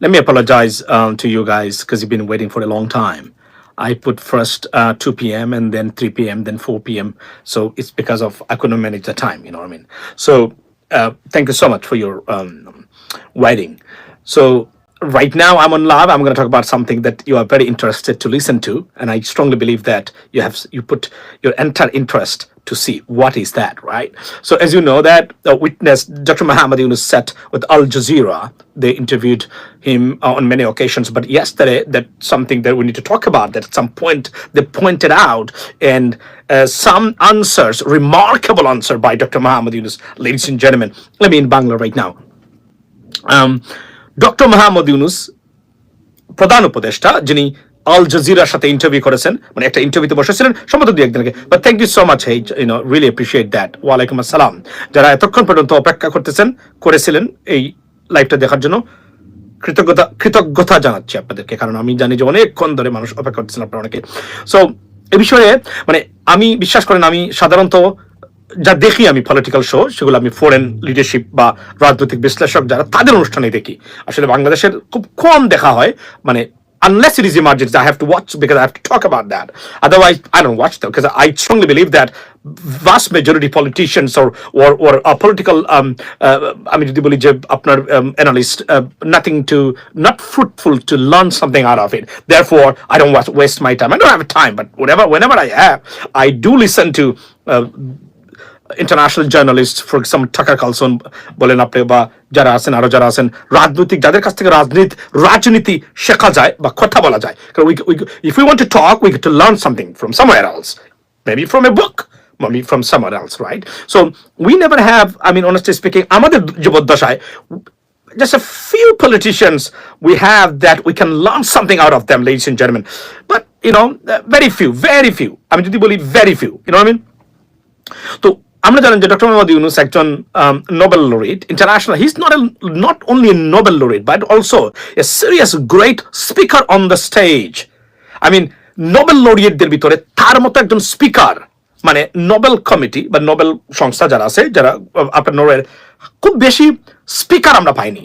let me apologize um, to you guys because you've been waiting for a long time. I put first uh, 2 p.m. and then 3 p.m. then 4 p.m. So it's because of I couldn't manage the time. You know what I mean? So uh, thank you so much for your um, waiting. So right now I'm on live. I'm going to talk about something that you are very interested to listen to, and I strongly believe that you have you put your entire interest to see what is that, right? So as you know, that uh, witness Dr. Muhammad Yunus sat with Al Jazeera. They interviewed him uh, on many occasions, but yesterday that something that we need to talk about. That at some point they pointed out and uh, some answers, remarkable answer by Dr. Muhammad Yunus, ladies and gentlemen. Let me in Bangla right now. Um, doctor Mahmud Yunus, প্রধান উপদেষ্টা, যিনি আল জাজিরার সাথে interview করেছেন মানে একটা ইন্টারভিউতে বসেছিলেন, সম্ভবত দু একদিন আগে। But thank you so much hey you know really appreciate that ওয়ালাইকুম আসসালাম। যারা এতক্ষণ পর্যন্ত অপেক্ষা করতেছেন, করেছিলেন এই লাইভটা দেখার জন্য, কৃতজ্ঞতা কৃতজ্ঞতা জানাচ্ছি আপনাদেরকে, কারণ আমি জানি যে অনেকক্ষণ ধরে মানুষ অপেক্ষা করতেছেন আপনারা অনেকে। সো এ বিষয়ে মানে আমি বিশ্বাস করেন, আমি সাধারণত যা দেখি আমি পলিটিক্যাল শো সেগুলো আমি ফরেন লিডারশিপ বা রাজনৈতিক বিশ্লেষক যারা তাদের অনুষ্ঠানে দেখি আসলে বাংলাদেশের খুব কম দেখা হয় মানে unless it is emergency, I have to watch because I have to talk about that. Otherwise, I don't watch them because I strongly believe that vast majority politicians or or, or a political um, uh, I mean আপনার um, analyst uh, nothing to not fruitful to learn something out of it. Therefore, I don't waste my time. I don't have time, but whatever whenever I have, I do listen to uh, international journalist for example Tucker Carlson বলেন আপনি বা যারা আছেন আরও যারা আছেন রাজনৈতিক যাদের কাছ থেকে রাজনীতি রাজনীতি শেখা যায় বা কথা বলা যায় কারণ if you want to talk we to learn something from somewhere else maybe from a book maybe from somewhere else, right? So we never have, I mean, honestly speaking, আমাদের জীবদ্দশায় just a few politicians we have that we can learn something out of them, ladies and gentlemen. But, you know, very few, very few. I যদি বলি very few, you know what I mean? তো আমরা জানেন যে doctor Mohammad Yunus একজন Nobel laureate international his not not only Nobel laureate but also a serious great speaker on the stage I mean Nobel লোরিয়েটদের ভিতরে তার মতো একজন স্পিকার মানে নোবেল কমিটি বা নোবেল সংস্থা যারা আছে, যারা আপনার নোবেল খুব বেশি স্পিকার আমরা পাইনি।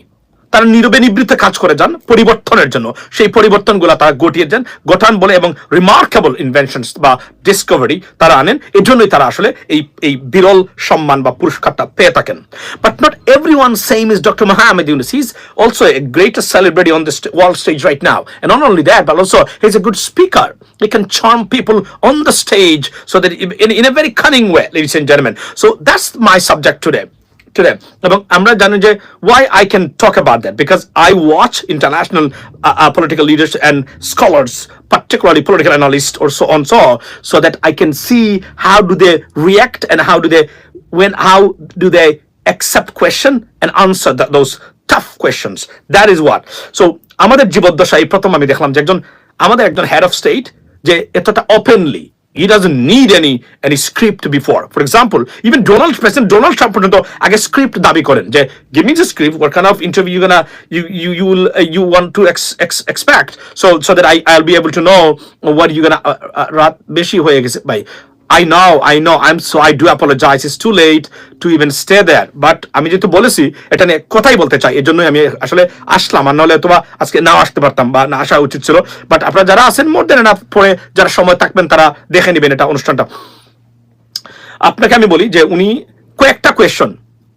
তারা নীরবে নিবৃত্তে কাজ করে যান পরিবর্তনের জন্য। সেই পরিবর্তনগুলো তারা গটিয়ে যান গঠন বলে এবং রিমার্কেবল ইনভেনশন বা ডিসকভারি তারা আনেন। এই জন্যই তারা আসলে এই এই বিরল সম্মান বা পুরস্কারটা পেয়ে থাকেন। But not every one same is doctor Mahmud Yunus is also a greatest celebrity on this world stage right now and not only that but also he is a good speaker he can charm people on the stage so that in, in a very cunning way ladies and gentlemen. So that's my subject today. Today আমরা জানি যে why I can talk about that because I watch international uh, uh, political leaders and scholars particularly political analysts or so on so so that I can see how do they react and how do they when how do they accept question and answer that, those tough questions that is what so আমাদের জীবদ্দশায় প্রথম আমি দেখলাম যে একজন আমাদের একজন head of state যে এতটা openly he doesn't need any any script before for example even donald president donald trump পর্যন্ত আগে স্ক্রিপ্ট দাবি করেন যে give me the script what kind of interview you gonna you you you will uh, you want to ex, ex, expect so so that i i'll be able to know what you gonna uh, uh, রাত বেশি হয়ে গেছে ভাই I know, I know, I'm so I do apologize. Is too late to even stay there. But আমি যেহেতু বলেছি এটা নিয়ে কথাই বলতে চাই এর জন্যই আমি আসলে আসলাম আর নাহলে তোমা আজকে নাও আসতে পারতাম বা না আসা উচিত ছিল বাট আপনারা যারা আছেন মোর দেন এনাফ পরে যারা সময় থাকবেন তারা দেখে নেবেন এটা অনুষ্ঠানটা আপনাকে আমি বলি যে উনি কয়েকটা কোয়েশন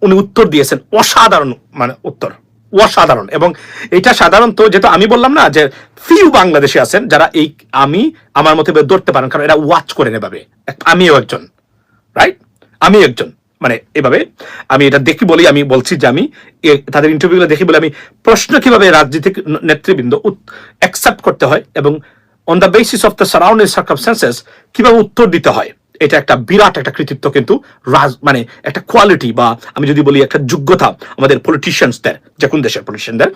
উনি উত্তর দিয়েছেন অসাধারণ মানে উত্তর অসাধারণ। এবং এটা সাধারণত যেটা আমি বললাম না, যে ফিউ বাংলাদেশে আছেন যারা এই আমি আমার মতে ধরতে পারেন, কারণ এরা ওয়াচ করে নেভাবে আমিও একজন রাইট আমি একজন। মানে এভাবে আমি এটা দেখি বলি, আমি বলছি যে আমি তাদের ইন্টারভিউগুলো দেখি বলে আমি প্রশ্ন কীভাবে রাজনৈতিক নেতৃবৃন্দ অ্যাকসেপ্ট করতে হয় এবং on the basis of the surrounding circumstances কীভাবে উত্তর দিতে হয়। এটা একটা বিরাট একটা কৃতিত্ব কিন্তু রাজ মানে একটা কোয়ালিটি বা আমি যদি বলি একটা যোগ্যতা আমাদের পলিটিশিয়ানসদের যে কোন দেশের পলিটিশিয়ানদের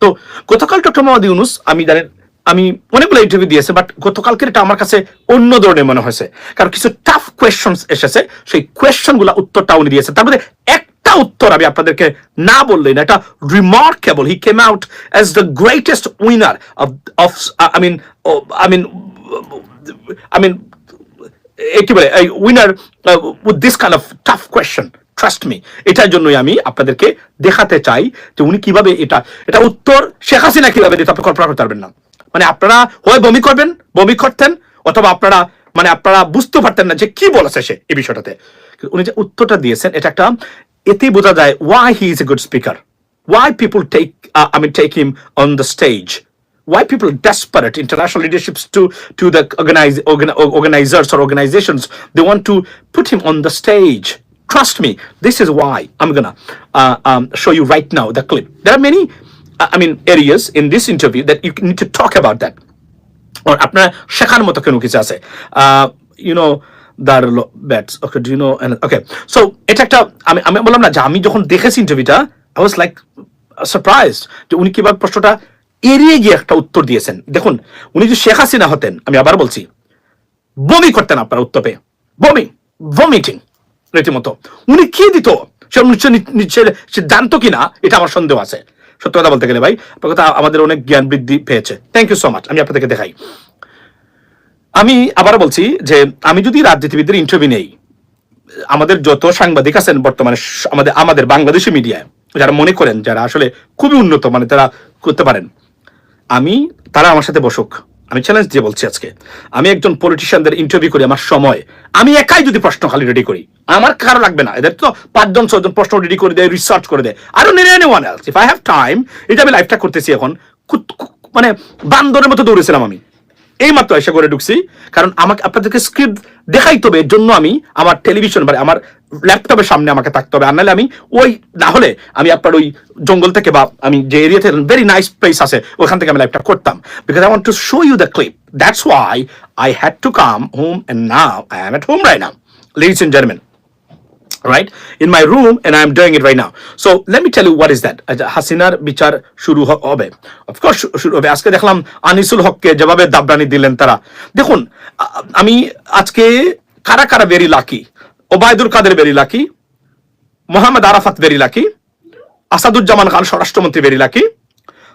তো গতকাল ডক্টর মোহাম্মদ ইউনুস, আমি জানেন আমি অনেকগুলো ইন্টারভিউ দিয়েছে বাট গতকালকের এটা আমার কাছে অন্য ধরনের মনে হয়েছে। কারণ কিছু টাফ কোয়েশন এসেছে, সেই কোয়েশনগুলা উত্তরটা উনি দিয়েছে তার মধ্যে একটা উত্তর আমি আপনাদেরকে না বললেই না, এটা remarkable he came out as the greatest winner of I mean I mean I mean কি বলে winner with this kind of tough question trust me এটার জন্যই আমি আপনাদেরকে দেখাতে চাই যে উনি কীভাবে এটা এটা উত্তর শেখ হাসিনা কীভাবে দিতে আপনি কল্পনা করতে পারবেন না। মানে আপনারা হয় বমি করবেন বমি করতেন অথবা আপনারা মানে আপনারা বুঝতে পারতেন না যে কি বলেছে সে এই বিষয়টাতে। উনি যে উত্তরটা দিয়েছেন এটা একটা এতেই বোঝা যায় why he is a good speaker why people take uh, i mean take on the stage why people desperate international leaderships to to the organize, organ, organizers or organizations they want to put him on the stage trust me this is why i'm gonna uh, um, show you right now the clip there are many uh, i mean areas in this interview that you need to talk about that or আপনার শেখার মতো কোনো কিছু আছে you know there bats okay do know okay so এটা একটা আমি আমি বললাম না যে আমি যখন দেখেছি ইন্টারভিউটা আই ওয়াজ লাইক সারপ্রাইজ যে উনি কীভাবে প্রশ্নটা এড়িয়ে গিয়ে একটা উত্তর দিয়েছেন। দেখুন, উনি যদি শেখ হাসিনা হতেন, আমি আবার বলছি, বমি করতেন আপনার উত্তর পেয়ে বমি ভমিটিং রীতিমতো। উনি কি দিত? সে নিশ্চয় কিনা, এটা আমার সন্দেহ আছে। সত্য কথা বলতে গেলে ভাই কথা আমাদের অনেক জ্ঞান বৃদ্ধি পেয়েছে। থ্যাংক ইউ সো মাচ আমি আপনাদেরকে দেখাই। আমি আবার বলছি যে, আমি যদি রাজনীতিবিদদের ইন্টারভিউ নেই, আমাদের যত সাংবাদিক আছেন বর্তমানে, আমাদের আমাদের বাংলাদেশি মিডিয়ায় যারা মনে করেন, যারা আসলে খুবই উন্নত মানে তারা করতে পারেন আমি, তারা আমার সাথে বসুক। আমি চ্যালেঞ্জ দিয়ে বলছি আজকে। আমি একজন পলিটিশিয়ানদের ইন্টারভিউ করি আমার সময়। আমি একাই যদি প্রশ্ন খালি রেডি করি, আমার কারও লাগবে না। এদের তো পাঁচজন ছজন প্রশ্ন রেডি করে দেয় রিসার্চ করে দেয়। আরও নিয়ে anyone else if I have time এটা আমি লাইফটা করতেছি এখন। মানে বান্দরের মতো দৌড়েছিলাম আমি। এই মাত্র এসে করে ঢুকছি। কারণ আমাকে আপনাদেরকে স্ক্রিপ্ট দেখাইতে হবে। এর জন্য আমি আমার টেলিভিশন মানে আমার ল্যাপটপের সামনে আমাকে থাকতে হবে। আর নাহলে আমি ওই না হলে আমি আপনার ওই জঙ্গল থেকে বা আমি যে এরিয়াতে ভেরি নাইস প্লেস আছে ওখান থেকে আমি ল্যাপটপ করতাম। Because I want to show you the clip that's why I had to come home and now I am at home right now ladies and gentleman right? In my room and i'm doing it right now. So let me tell you what is that. আচ্ছা, হাসিনার বিচার শুরু হবে। Of course শুরু হবে। আজকে দেখলাম আনিসুল হককে যেভাবে দাবরানি দিলেন তারা। দেখুন আমি আজকে কারা কারা very lucky Obaidul Quader very lucky Mohammad Arafat very lucky Asaduzzaman Khan স্বরাষ্ট্রমন্ত্রী ভেরি লাকি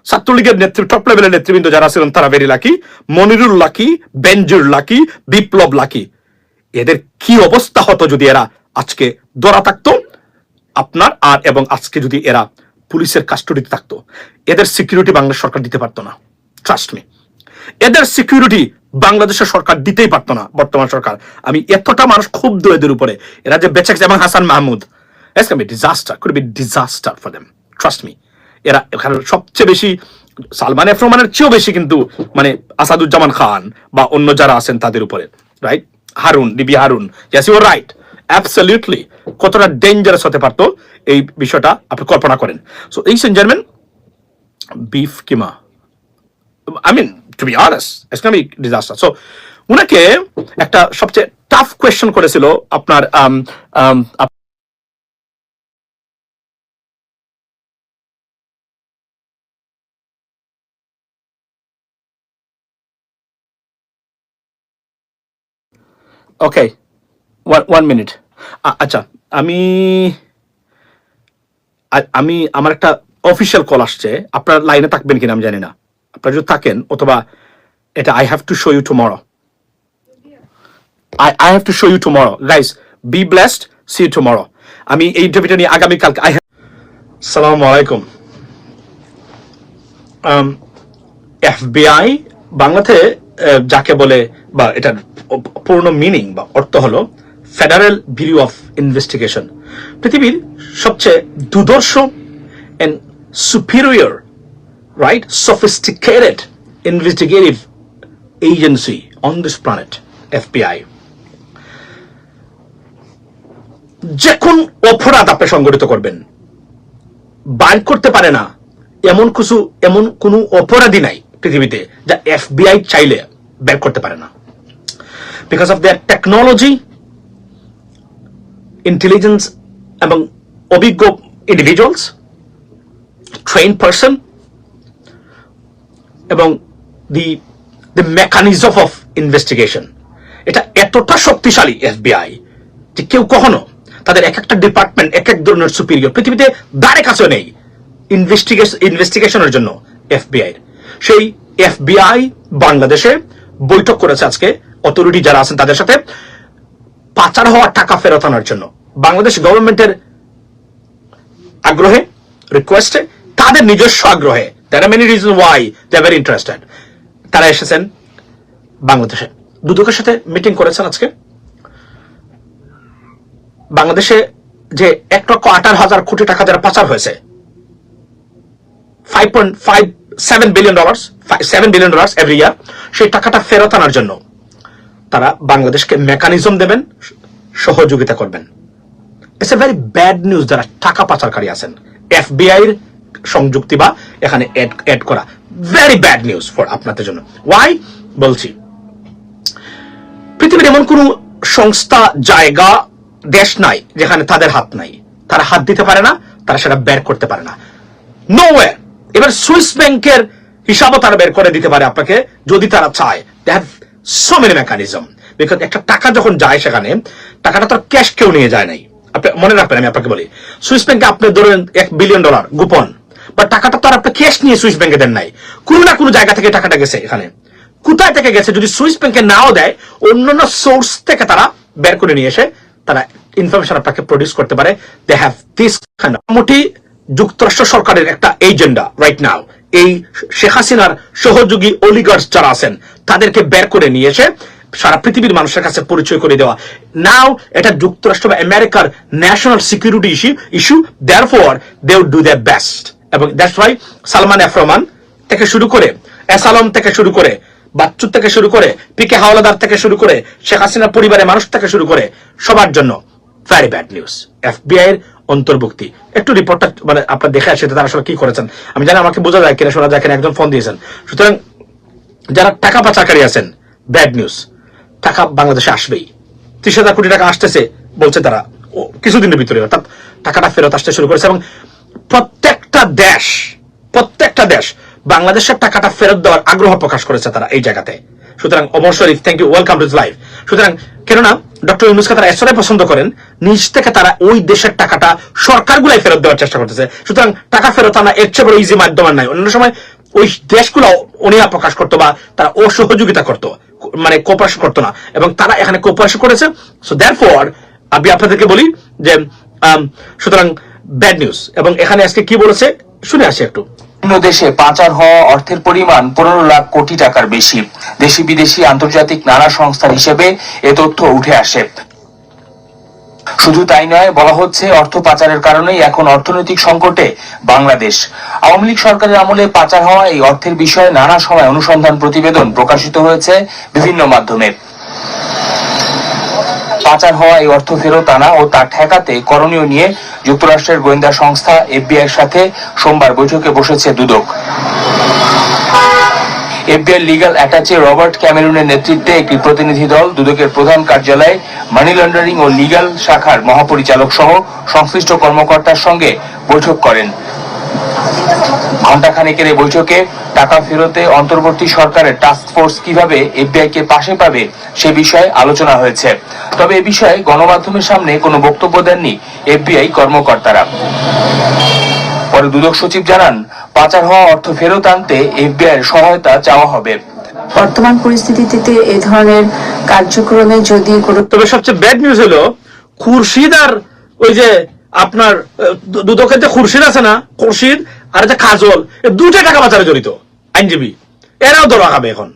ছাত্রলীগের নেতৃত্ব টপ লেভেলের নেতৃবৃন্দ যারা ছিলেন তারা very lucky Monirul lucky Benzir lucky, Biplob lucky. এদের কি অবস্থা হতো যদি এরা আজকে ধরা থাকতো? আপনার আর এবং আজকে যদি এরা পুলিশের কাস্টডিতে থাকতো, এদের সিকিউরিটি বাংলাদেশ সরকার দিতে পারতো না। ট্রাস্ট মি এদের সিকিউরিটি বাংলাদেশের সরকার দিতেই পারতো না বর্তমান সরকার। আমি এতটা মানুষ ক্ষুব্ধ এদের উপরে। এরা যে বেঁচে গেছে এবং Hasan Mahmud. Disaster could be disaster for them trust me এরা এখানে সবচেয়ে বেশি, সালমান চেয়েও বেশি কিন্তু মানে আসাদুজ্জামান খান বা অন্য যারা আছেন তাদের উপরে right Harun, DB Harun yes right absolutely কতটা ডেঞ্জারাস হতে পারতো এই বিষয়টা আপনি কল্পনা করেন। সো এই সেন্টারম্যান বিফ কিমা? I mean to be honest it's not disaster so উনাকে একটা সবচেয়ে টাফ কোয়েশ্চেন করেছিল আপনার আপ- ওকে ওয়ান মিনিট আচ্ছা আমি আমি, আমার একটা অফিসিয়াল কল আসছে। আপনার লাইনে থাকবেন কিনা আমি জানি না। আপনারা যদি থাকেন অথবা এটা I have to show you tomorrow I I have to show you tomorrow guys be blessed see you tomorrow আমি এই ইন্টারভিউটা নিয়ে আগামীকালকে আই সালাম আলাইকুম এফবিআই বাংলাতে আহ, যাকে বলে বা এটার পূর্ণ মিনিং বা অর্থ হলো ফেডারেল ব্যুরো অফ ইনভেস্টিগেশন পৃথিবীর সবচেয়ে দুদর্শ and superior right? Sophisticated investigative agency on this planet fbi যে কোন অপরাধ আপনি সংগঠিত করবেন। বাইর করতে পারে না। এমন কিছু, এমন কোন অপরাধী নাই পৃথিবীতে যা এফবিআই চাইলে বের করতে পারে না। Because of their technology intelligence এবং অভিজ্ঞ ইন্ডিভিজুয়ালস ট্রেন পার্সন এবং the the mechanism of investigation এটা এতটা শক্তিশালী এফবিআই যে কেউ কখনো তাদের এক একটা ডিপার্টমেন্ট এক এক ধরনের সুপিরিয়র পৃথিবীতে দ্বারে কাছে নেই ইনভেস্টিগেশন ইনভেস্টিগেশনের জন্য এফবিআই সেই এফবিআই বাংলাদেশে বৈঠক করেছে আজকে অথরিটি যারা আছেন তাদের সাথে, পাচার হওয়া টাকা ফেরত আনার জন্য। বাংলাদেশ গভর্নমেন্টের আগ্রহে রিকোয়েস্টে তাদের নিজস্ব আগ্রহে there are many reason why they are very interested তারা এসেছেন বাংলাদেশে। দুদকের সাথে মিটিং করেছেন আজকে। বাংলাদেশে যে এক লক্ষ আঠারো হাজার কোটি টাকা যারা পাচার হয়েছে five point five seven billion dollars seven billion dollars every year সেই টাকাটা ফেরত আনার জন্য তারা বাংলাদেশকে মেকানিজম দেবেন, সহযোগিতা করবেন। It's a very bad news যারা টাকা পাচারকারী আছেন। এফবিআই এর সংযুক্তি বা এখানে অ্যাড করা। ভেরি ব্যাড নিউজ ফর আপনাদের জন্য। ওয়াই বলছি। পৃথিবীর এমন কোন সংস্থা, জায়গা, দেশ নাই যেখানে তাদের হাত নাই। তারা হাত দিতে পারে না, তারা সেটা বের করতে পারে না। নো এবার সুইস ব্যাংকের হিসাবও তারা বের করে দিতে পারে আপনাকে, যদি তারা চায়। They have so many mechanism because একটা টাকা যখন যায় সেখানে, টাকাটা তো ক্যাশ কেউ নিয়ে যায় নাই। আপনি মনে রাখবেন, আমি আপনাকে বলি। সুইস ব্যাংকে আপনি ধরেন এক বিলিয়ন ডলার গোপন। বা টাকাটা তো আর আপনি ক্যাশ নিয়ে সুইস ব্যাংকে দেন নাই। কোনো না কোনো জায়গা থেকে টাকাটা গেছে এখানে। কোথায় থেকে গেছে? যদি সুইস ব্যাংকে নাও দেয়, অন্যান্য সোর্স থেকে তারা বের করে নিয়ে এসে তারা ইনফরমেশন আপনাকে প্রডিউস করতে পারে। দে হ্যাভ দিস মোটামুটি যুক্তরাষ্ট্র সরকারের একটা এজেন্ডা রাইট নাও এই শেখ হাসিনার সহযোগী অলিগার্স যারা আছেন, তাদেরকে বের করে নিয়ে এসে সারা পৃথিবীর মানুষের কাছে পরিচয় করে দেওয়া। নাও এটা যুক্তরাষ্ট্র বা আমেরিকার national security issue issue therefore they would do their best এবং that's why Salman F Rahman থেকে শুরু করে এসালম থেকে শুরু করে বাচ্চু থেকে শুরু করে পিকে হাওলাদার থেকে শুরু করে শেখ হাসিনার পরিবারের মানুষ থেকে শুরু করে সবার জন্য ভেরি ব্যাড নিউজ এফবিআই এর অন্তর্ভুক্তি। একটু রিপোর্টটা মানে আপনার দেখে আসে তারা আসলে কি করেছেন। আমি জানি আমাকে বোঝা যায় কিনা, শোনা যায় কিনা, একজন ফোন দিয়েছেন। সুতরাং যারা টাকা পাচারকারী আছেন ব্যাড নিউজ টাকা বাংলাদেশে আসবেই। ত্রিশ হাজার কোটি টাকা আসতেছে, বলছে তারা। কিছুদিনের ভিতরে। অর্থাৎ টাকাটা ফেরত আসতে শুরু করেছে এবং প্রত্যেকটা দেশ প্রত্যেকটা দেশ বাংলাদেশের টাকাটা ফেরত দেওয়ার আগ্রহ প্রকাশ করেছে তারা এই জায়গাতে। সুতরাং অবশ্যই thank you welcome to life সুতরাং কেননা ডক্টর ইউনুসকে তারা এসরাই পছন্দ করেন, নিজ থেকে তারা ওই দেশের টাকাটা সরকারগুলাই ফেরত দেওয়ার চেষ্টা করতেছে। সুতরাং টাকা ফেরত আনা এর চেয়ে বড় ইজি মাধ্যম আর নাই। অন্য সময় ওই দেশগুলো অনীহা প্রকাশ করতো বা তারা অসহযোগিতা করতো মানে কোপারেশন করতো না। এবং তারা এখানে কোপারেশন করেছে। সো দ্যার ফর আমি আপনাদেরকে বলি যে সুতরাং ব্যাড নিউজ এবং এখানে আজকে কি বলেছে? শুনে আসি একটু। বিভিন্ন দেশে পাচার হওয়া অর্থের পরিমাণ পনেরো লাখ কোটি টাকার বেশি। দেশি বিদেশি আন্তর্জাতিক নানা সংস্থার হিসেবে এ তথ্য উঠে আসে। শুধু তাই নয়, বলা হচ্ছে অর্থ পাচারের কারণেই এখন অর্থনৈতিক সংকটে বাংলাদেশ। আওয়ামী লীগ সরকারের আমলে পাচার হওয়া এই অর্থের বিষয়ে নানা সময় অনুসন্ধান প্রতিবেদন প্রকাশিত হয়েছে বিভিন্ন মাধ্যমে। পাচার হওয়া এই অর্থ ফেরত আনা ও তা ঠেকাতে করণীয় নিয়ে যুক্তরাষ্ট্রের গোয়েন্দা সংস্থা এফবিআই সাথে সোমবার বৈঠকে বসেছে দুদক। এফবিআই লিগ্যাল অ্যাটাচে রবার্ট ক্যামেরুনের নেতৃত্বে একটি প্রতিনিধি দল দুদকের প্রধান কার্যালয়ে মানি লন্ডারিং ও লিগাল শাখার মহাপরিচালক সহ সংশ্লিষ্ট কর্মকর্তার সঙ্গে বৈঠক করেন। ঘণ্টাখানেকের এই বৈঠকে টাকা ফেরতে অন্তর্বর্তী সরকারের টাস্ক ফোর্স কীভাবে এফবিআই কে পাশে পাবে সে বিষয়ে আলোচনা হয়েছে। তবে এ বিষয়ে গণমাধ্যমের সামনে কোনো বক্তব্য দেননি এফবিআই কর্মকর্তারা। পরে দুদক সচিব জানান পাচার হওয়া অর্থ ফেরত আনতে এফবিআই এর সহায়তা চাওয়া হবে। বর্তমান পরিস্থিতিতে এ ধরনের কার্যক্রমে যদি কোনো তবে সবচেয়ে ব্যাড নিউজ হলো খুরশিদ আর ওই যে আপনার দুদকের যে খুরশিদ আছে না, খুরশিদ আর যে কাজল দুটা টাকা পাচারে জড়িত, আইনজীবী। এরাও ধরা খাবে এখন।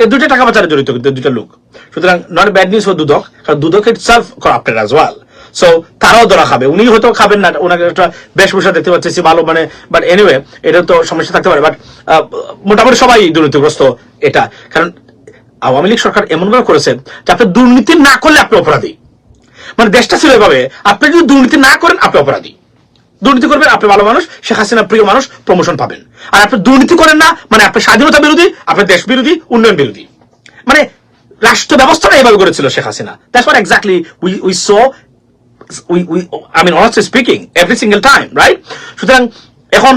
এ দুটা টাকা পাচারে জড়িত, কিন্তু দুটা লোক। সুতরাং not bad news for Dudok, কারণ Dudok itself corrupted as well so তারাও ধরা খাবে উনি হয়তো খাবেন না, ওনাকে একটা বেশভূষা দেখতে পাচ্ছি ভালো মানে বাট এনিওয়ে এটা তো সমস্যা থাকতে পারে। বাট মোটামুটি সবাই দুর্নীতিগ্রস্ত এটা। কারণ আওয়ামী লীগ সরকার এমনভাবে করেছে যে আপনি দুর্নীতি না করলে আপনি অপরাধী। মানে দেশটা ছিল এভাবে, আপনি যদি দুর্নীতি না করেন, আপনি অপরাধী। দুর্নীতি করবেন, আপনি ভালো মানুষ, শেখ হাসিনা প্রিয় মানুষ প্রমোশন পাবেন। আর আপনি দুর্নীতি করেন না মানে আপনি স্বাধীনতা বিরোধী, আপনি দেশ বিরোধী, উন্নয়ন বিরোধী। মানে রাষ্ট্র ব্যবস্থাটা এভাবে করেছিল Sheikh Hasina. That's what exactly we we so we we I mean honestly speaking every single time right সুতরাং এখন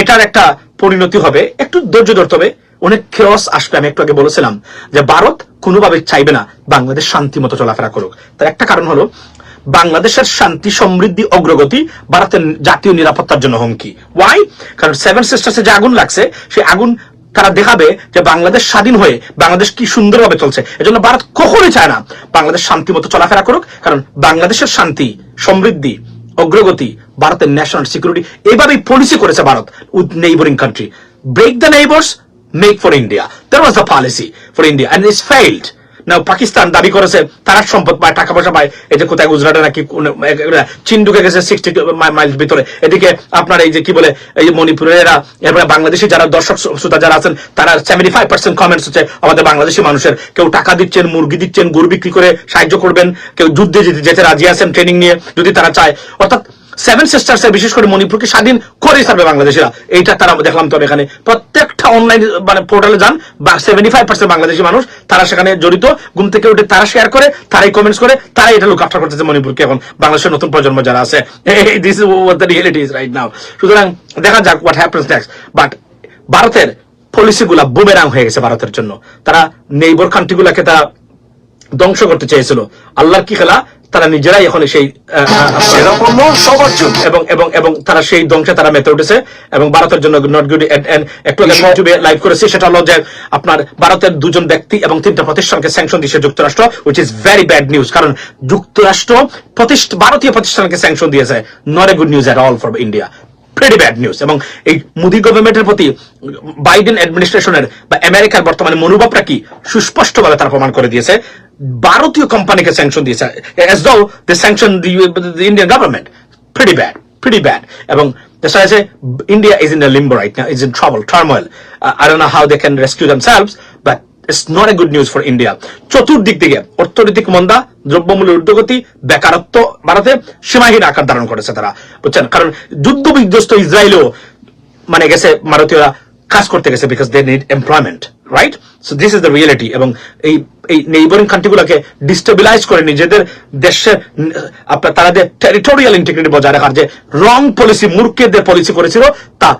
এটার একটা পরিণতি হবে, একটু ধৈর্য ধরতে হবে। অনেক খেয়স আসবে, আমি একটু আগে বলেছিলাম যে ভারত কোনোভাবে চাইবে না বাংলাদেশ শান্তি মতো চলাফেরা করুক। তার একটা কারণ হলো, বাংলাদেশের শান্তি, সমৃদ্ধি, অগ্রগতি ভারতের জাতীয় নিরাপত্তার জন্য হুমকি। ওয়াই কারণ সেভেন সিস্টার্সে যে আগুন লাগছে, সেই আগুন তারা দেখাবে যে বাংলাদেশ স্বাধীন হয়ে বাংলাদেশ কি সুন্দরভাবে চলছে। এজন্য ভারত কখনোই চায় না বাংলাদেশ শান্তি মতো চলাফেরা করুক, কারণ বাংলাদেশের শান্তি, সমৃদ্ধি, অগ্রগতি, ভারতের ন্যাশনাল সিকিউরিটি এইভাবেই পলিসি করেছে Bharat with neighbouring country break the neighbours make for India that was the policy for India and it's failed না পাকিস্তান দাবি করেছে, তারা সম্পদ পায়, টাকা পয়সা পায় যে কোথায় গুজরাটে নাকি চীন ঢুকে গেছে সিক্সটি মাইল ভিতরে। এদিকে আপনার এই যে কি বলে, এই মণিপুরের এরা, এরপরে বাংলাদেশি যারা দর্শক শ্রোতা যারা আছেন, তারা সেভেন্টি ফাইভ পার্সেন্ট কমেন্টস হচ্ছে আমাদের বাংলাদেশি মানুষের। কেউ টাকা দিচ্ছেন, মুরগি দিচ্ছেন, গরু বিক্রি করে সাহায্য করবেন, কেউ যুদ্ধে যেতে যেতে রাজি আছেন ট্রেনিং নিয়ে, যদি তারা চায়। অর্থাৎ সেভেন সিস্টার্স বিশেষ করে মণিপুরকে স্বাধীন করে ছাড়বে বাংলাদেশিরা। এইটা তারা দেখলাম তো এখানে। প্রত্যেকটা অনলাইন মানে পোর্টালে যান, বা সেভেন্টি ফাইভ পার্সেন্ট বাংলাদেশি মানুষ, তারা সেখানে জড়িত। ঘুম থেকে উঠে তারা শেয়ার করে, তারাই কমেন্টস করে, তারাই এটা লুক আফটার করতেছে মণিপুরকে এখন। বাংলাদেশের নতুন প্রজন্ম যারা আছে this is what the reality is right now সুতরাং দেখা যাক হোয়াট হ্যাপেন্স নেক্সট বাট ভারতের পলিসিগুলা বুমেরাং হয়ে গেছে ভারতের জন্য। তারা নেইবর কান্ট্রিগুলাকে তারা ধ্বংস করতে চেয়েছিল। আল্লাহর কি খেলা? তারা নিজেরাই এখন সেই সবার জন্য। এবং এবং এবং তারা সেই ধ্বংসে তারা মেতে উঠেছে এবং ভারতের জন্য নট গুড একটু ইউটিউবে লাইভ করেছি সেটা হলো যে আপনার ভারতের দুজন ব্যক্তি এবং তিনটা প্রতিষ্ঠানকে স্যাংশন দিয়েছে যুক্তরাষ্ট্র which is very bad news কারণ যুক্তরাষ্ট্র প্রতিষ্ঠা ভারতীয় প্রতিষ্ঠানকে স্যাংশন দিয়েছে not a good news at all for India very bad news এবং এই মোদী গভর্নমেন্টের প্রতি বাইডেন অ্যাডমিনিস্ট্রেশনের বা আমেরিকার বর্তমানে মনোভাবটা কি সুস্পষ্টভাবে তারা প্রমাণ করে দিয়েছে ভারতীয় কোম্পানিকে স্যাংশন দিয়েছে। Indian government pretty bad pretty bad এবং India is in a limbo right is in travel turmoil I don't how they can rescue themselves but it's not a good news for India চতুর্দিক দিকে অর্থনৈতিক মন্দা, দ্রব্যমূল্যের উদ্যোগতি বেকারত্ব বাড়াতে সীমাহীন আকার ধারণ করেছে তারা, বুঝছেন? কারণ যুদ্ধবিধ্বস্ত বিধ্বস্ত মানে গেছে ভারতীয়রা কাজ করতে গেছে because they need employment right so this is the reality এবং এই এই নেইবরিং কান্ট্রিগুলোকে ডিস্টেবিলাইজ করে নিজেদের দেশের, আপনার তারা যে টেরিটোরিয়াল ইন্টিগ্রিটি বজায় রাখার যে রং পলিসি মূর্খেদের পলিসি করেছিল, তা